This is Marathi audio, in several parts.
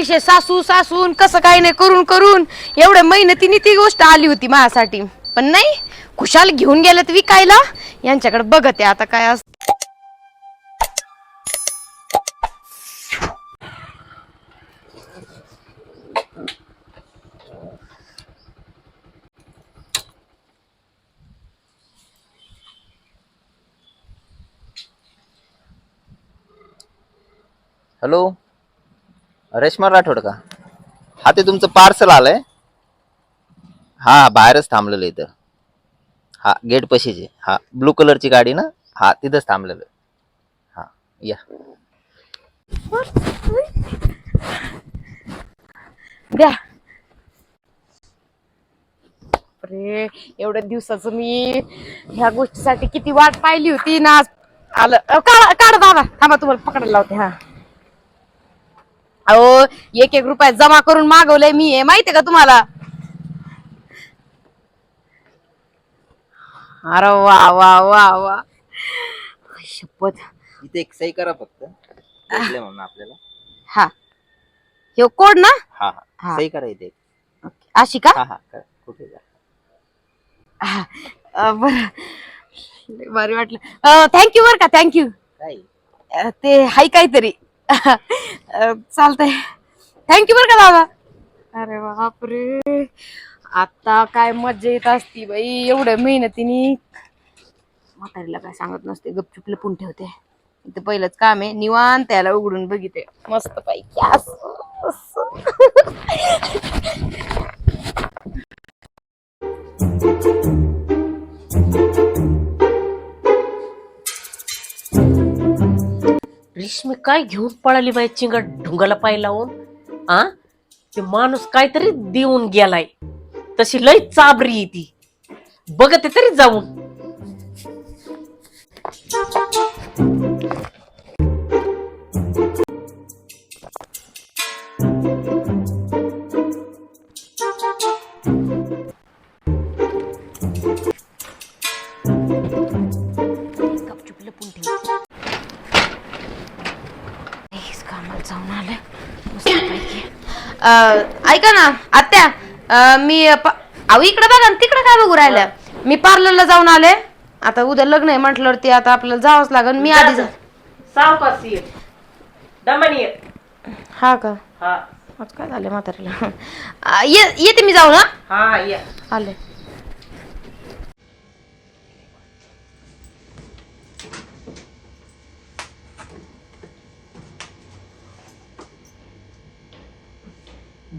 पैसे सासू सासून कसं काही नाही करून करून. एवढ्या मेहनतीने ती गोष्ट आली होती माझ्यासाठी. पण नाही खुशाल घेऊन गेलेत विकायला. यांच्याकडे बघते आता काय असत. हॅलो? रेश्मा राठोड का? हा ते तुमचं पार्सल आलंय. हा बाहेरच थांबलेलं इथं. हा गेट पशीचे. हा ब्लू कलरची गाडी ना? हा तिथंच थांबलेलं. हा या. द्या. अरे एवढ्या दिवसाचं मी ह्या गोष्टीसाठी किती वाट पाहिली होती ना. आज आलं अ, काढा काढा दादा. थांबा तुम्हाला पकडायला लावते हा. अहो एक एक रुपया जमा करून मागवलंय मी हे माहितीये का तुम्हाला? अरे वा वा वा वा. शपथ. इथे एक सही करा फक्त. भेटले म्हणून आपल्याला. हा. हे कोड ना? हा हा. हा. सही करा इथे अशी का? हा हा करा. कुठे जा? बरं. भारी वाटलं. थँक्यू बर का थँक्यू काय? ते हाय काहीतरी. चालतंय. थँक्यू बर का दादा. अरे बापरे. आता काय मजा येत असती बाई. एवढ्या मेहनतीने. म्हातारीला काय सांगत नसते. गपचूप लपून ठेवते. इथं पहिलंच काम आहे. निवांत त्याला उघडून बघिते मस्त पैकी. रेशमी काय घेऊन पळाली बाई चिंगट ढुंगाला पाय लावून? आ? ते माणूस काहीतरी देऊन गेलाय. तशी लय चाबरी आहे ती. बघते तरी जाऊन. जाऊन आले. मस्तपैकी. अं, ऐका ना आत्या अं, मी प- अहो इकडे बघा ना तिकडे काय बघू राहिल्या मी पार्लरला जाऊन आले. आता उद्या लग्न आहे म्हटल्यावरती आता आपल्याला जावंच लागेल मी आधी जा सावकाश ये. दमन ये. हा का? हा. आज काय झालं म्हातारीला? अं, ये- येते मी जाऊन हा? हा ये. आले.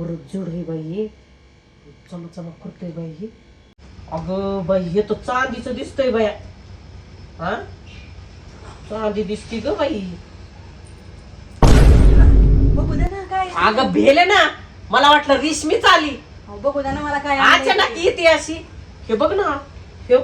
बरं जड आहे बाई हे. चमक चमक करतोय बाई हे. अगं बाई हे तर चांदीचं दिसतंय बाया. हा? चांदी दिसती ग बाई. बघू दे ना काय अगं भेले ना. मला वाटलं रेशमीच आली. अहो, बघू दे ना मला काय आणलंय अचानक ते. येते अशी. हे बघ ना. हे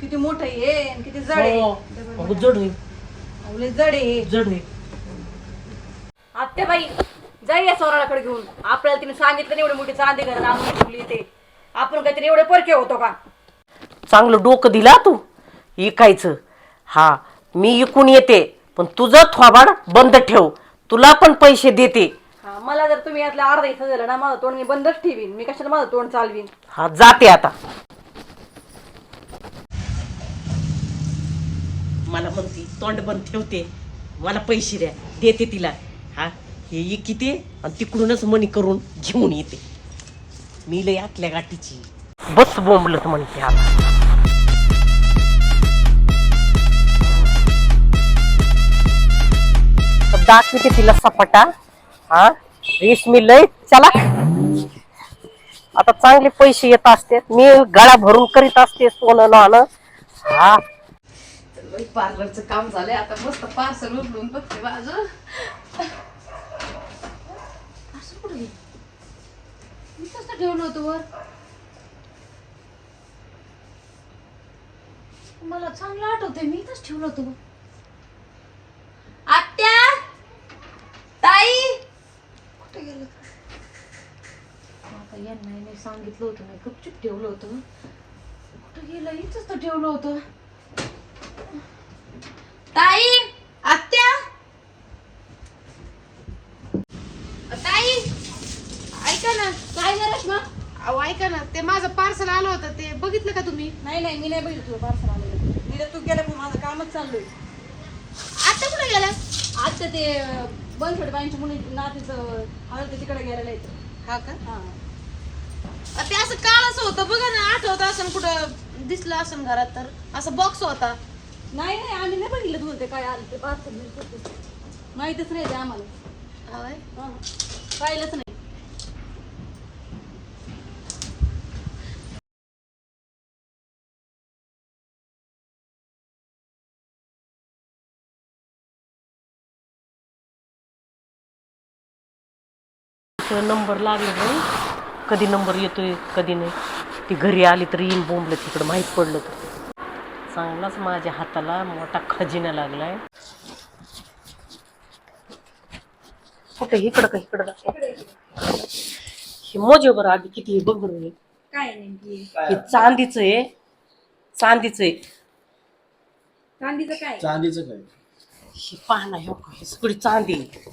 किती मोठं आहे आणि किती जड आहे. हो. अगं जड आहे. अहो, लय जड आहे हे. जड बाई जाई या चोराकडे घेऊन. आपल्याला तिने सांगितलं नाही एवढी मोठी चांदी घरात आणून ठेवली ते आपण काहीतरी एवढे परके होतो का? चांगलं डोकं दिला तू. इकायचं. हा मी इकून येते पण तुझं थोबाड बंद ठेव. तुला पण पैसे देते. हा मला जर तुम्ही यातला अर्धा हिस्सा दिला ना माझं तोंड मी बंदच ठेवीन. मी कशाला माझं तोंड चालवीन? हा जाते आता. मला म्हणते तोंड बंद ठेवते. मला पैसे द्या. देते तिला. हे किती आणि तिकडूनच मणी करून घेऊन येते. मी लय आतल्या गाठीची. बस बोंबलत म्हणते आता दाखवते तिला सपाटा. हा? रेशमी लय. चला. आता चांगले पैसे येत असते मी गळा भरून करीत असते सोनं नाणं. हा. पार्लरचं काम झालंय. आता मस्त पार्सल उचलून बघते बाजू असं कुठे मी कसं ठेवलं होतं वर. मला चांगलं आठवतंय मी इथंच ठेवलं होतं आत्या! ताई! कुठे गेलं आता यांना नाही सांगितलं होतं मी गपचूप ठेवलं होतं. कुठं गेलं? इथंच तर ठेवलं होतं. ताई आत्या ऐका ना काय नाही रश्मा अहो ऐका ना ते माझं पार्सल आलं होतं ते बघितलं का तुम्ही? नाही नाही मी नाही बघितलं तुझं पार्सल आलेलं मी तर तू गेलं पण माझं कामच चाललंय आता कुठे गेला? आता ते बनसोडे बाईंच्या मुली नातीचं हळद ते तिकडे गेलेलं आहे. हा का? हा. अ, ते असं काळ असं होतं बघा ना आठवत असं कुठं दिसलं असं घरात तर. असं बॉक्स होता. नाही नाही आम्ही नाही बघितलं तुझं ते काय आलं ते पार्सल माहितच नाही ते आम्हाला. हा. पाहिलंच नाही. नंबर लागले नाही. कधी नंबर येतोय कधी नाही. ती घरी आली तर येईन बोंबलं तिकडं माहीत पडलं तर. चांगलाच माझ्या हाताला मोठा खजिना लागलाय. कुठे इकडं का इकडं. हे मोजे बरं आधी किती बघ बरं हे. काय नेमकी? हे चांदीचं आहे. चांदीचं आहे. चांदीचं काय? चांदीचं काय? हे पाहना हे बघ, हे सगळी चांदी आहे.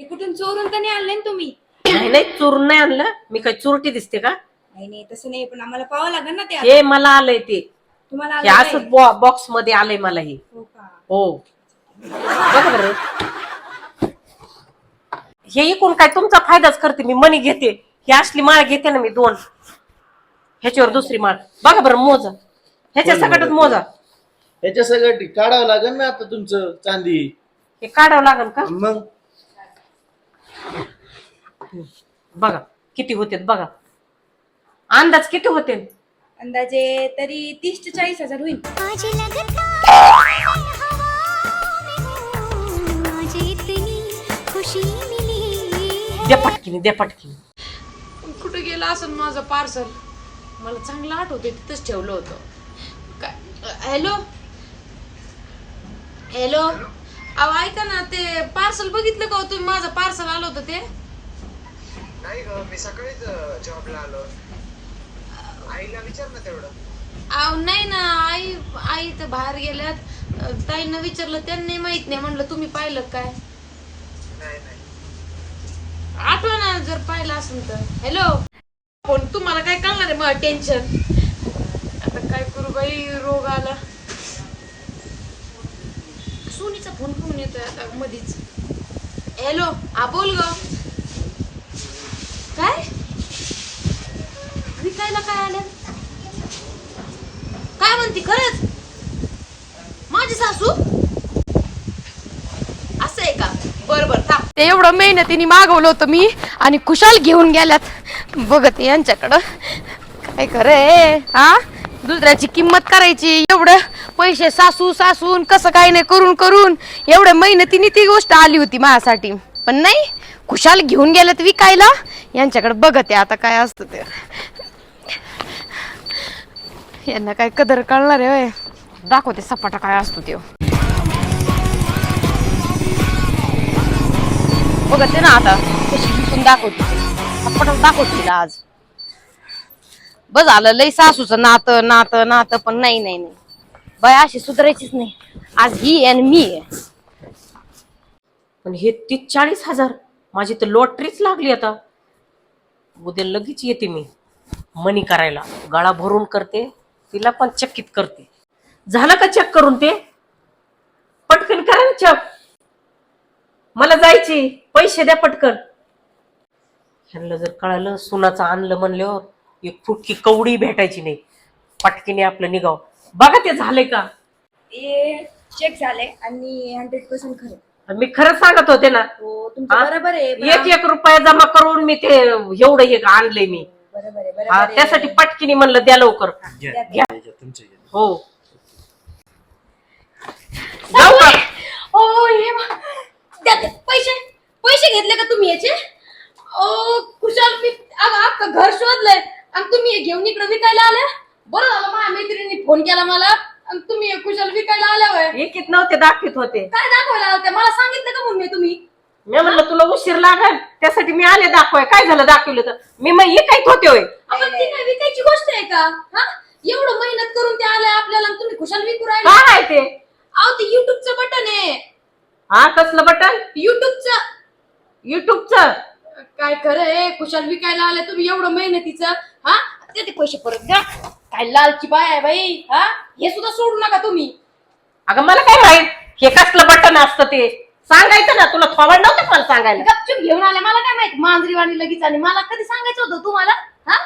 हे कुठून चोरून तर नाही आणले ना तुम्ही? नाही नाही चोरून नाही आणलं. मी काय चोरटी दिसते का? नाही नाही तसं नाही पण आम्हाला पाहावं लागेल ना ते आता. हे मला आलंय ते. तुम्हाला हे आलं असं काय? बॉक्समध्ये आलंय मला हे. हो का? हो. बघा बरं. हे इकून काय तुमचा फायदाच करते मी मनी घेते. ही असली माळ घेते ना मी दोन. ह्याच्यावर दुसरी माळ. बघा बरं मोजा. ह्याच्या सगळ्यात मोजा. याच्या सगळं काढावं लागेल ना आता तुमचं चांदी? हे काढावं लागेल का? मग? बघा किती होते बघा. अंदाज किती होते? अंदाजे तरी तीस ते चाळीस हजार होईल. आज लगता है हवा में हूँ, आज इतनी खुशी मिली दे पटकीने दे पटकीने. कुठे गेलं असं माझं पार्सल मला चांगलं आठवते तिथंच ठेवलं होतं. काय? हॅलो? हॅलो? अहो ऐका ना ते पार्सल बघितलं का हो तुम्ही? माझं पार्सल आलं होतं ते. नाही ग मी सकाळीच जॉबला आलो. आईला विचार ना तेवढं. नाही ना आई आई तर बाहेर गेल्यात. ताईंना विचारलं त्यांनी माहीत नाही. म्हणलं तुम्ही पाहिलं काय? नाही नाही. आठवा ना जर पाहिलं असेल तर. हॅलो पण तुम्हाला काय कळणार आहे मग टेन्शन आता काय करू बाई रोग आला. सोनीचा फोन फोन येतोय आता मधीच. हॅलो हा बोल ग. काय? विकायला काय आलं? काय म्हणते खरंच? माझी सासू? असं आहे का? बर बर थांब. ते एवढं मेहनतीने मागवलं होतं मी आणि कुशाल घेऊन गेल्यात. बघत यांच्याकडं. काय खरंय हा? दुसऱ्याची किंमत करायची एवढं पैसे सासू सासून कसं काय नाही करून करून. एवढ्या मेहनतीने ती गोष्ट आली होती माझ्यासाठी. पण नाही खुशाल घेऊन गेल्यात विकायला? यांच्याकडे बघत आहे आता काय असतं ते. यांना काय कदर कळणार आहे दाखवते सपाटा काय असतो ते बघते ना आता. कशी विकून दाखवते सपाटा दाखवते तिला आज. बस झालं लय सासूचं नातं नातं नातं पण नाही नाही नाही. बाय अशी सुधारायचीच नाही. आज ही आणि मी आहे. पण हे तीस चाळीस हजार माझी तर लॉटरीच लागली आता. उद्या लगेच येते मी मनी करायला. गळा भरून करते तिला पण चकित करते. झालं का चेक करून ते? पटकन करा ना चेक मला जायची पैसे द्या पटकन. ह्यांना जर कळालं सुनाचं आणलं म्हणल्यावर एक फुटकी कवडी भेटायची नाही. पटकीने आपलं निघाव. बघा ते झालंय का? ते चेक झाले आणि हंड्रेड पर्सेंट खरं. मी खरं सांगत होते ना हो तुमचं हा? बरोबर आहे पण एक एक रुपया जमा करून मी ते एवढं एक आणलंय मी. बरोबर आहे हा, बरोबर आहे. त्यासाठी पटकीने म्हणलं द्या लवकर. घ्या हो. जाऊ का? ओ हे बा- द्या ते पैसे पैसे घेतले का तुम्ही याचे? ओ कुशाल मी अगं अख्खं घर शोधलंय. आणि तुम्ही हे घेऊन इकडे विकायला आल्या? बरं झालं माझ्या मैत्रिणी फोन केला मला. तुम्ही कुशाल विकायला आल्या होय? एकीत नव्हते दाखवित होते. काय दाखवायला आलते? मला सांगितलं का मम्मी तुम्ही? मी म्हणलं तुला उशीर लागल त्यासाठी मी आले दाखवाय. काय झालं दाखवलं तर? मी मग ऐकायत होते होय. आपण ती काय विकायची गोष्ट आहे का? हा? एवढं मेहनत करून ते आले आपल्याला आणि तुम्ही खुशाल विकू राहिले? काय आहे ते. अहो ते युट्यूबचं बटन आहे. हा कसलं बटन युट्यूबचं युट्यूबचं काय खरं आहे? कुशाल विकायला आले तुम्ही एवढं मेहनतीचं. हा? ते पैसे परत द्या. काय लालची बाय आहे बाई हा? हे सुद्धा सोडू नका तुम्ही. अगं मला काय माहीत? हे कसलं बटन असतं ते? सांगायचं ना तुला थोबड नव्हतं मला सांगायला? गपचूप घेऊन आले मला काय माहीत? मांजरीवाणी लगेच आणि मला कधी सांगायचं होतं तुम्हाला? हा?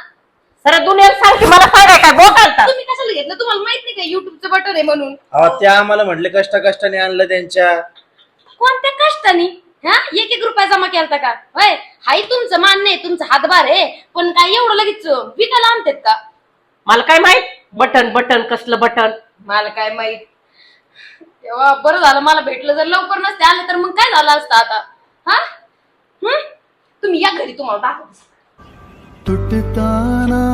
सर दुनियाला सांगते मला सांगाय काय बोटालता तुम्ही कशाला घेतलं? तुम्हाला माहीत नाही का युट्यूबचं बटन आहे म्हणून? अहो त्या आम्हाला म्हटले कष्ट कष्टाने आणलं त्यांच्या. कोणत्या कष्टाने? हा? एक एक रुपया जमा केलता का? होय? हाय तुमचं मान्य आहे तुमचं हातभार आहे पण काय एवढं लगेच विकायला आणतात का? मला काय माहीत? बटन बटन कसलं बटन? मला काय माहीत? तेव्हा बरं झालं मला भेटलं जर लवकर नसते आलं तर मग काय झालं असतं आता? हा? हं? तुम्ही या घरी तुम्हाला दाखवते. तुटता ना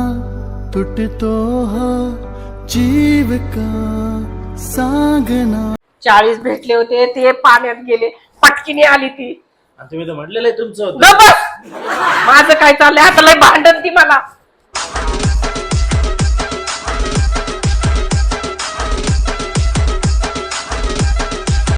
तुटतो हा जीव का सांगना? चाळीस भेटले होते ते पाण्यात गेले पटकीने आली ती. आणि तुम्ही तर म्हटलेलं आहे तुमचं. होतं ग बस! माझं काय चाललंय? आता लय भांडण ती मला.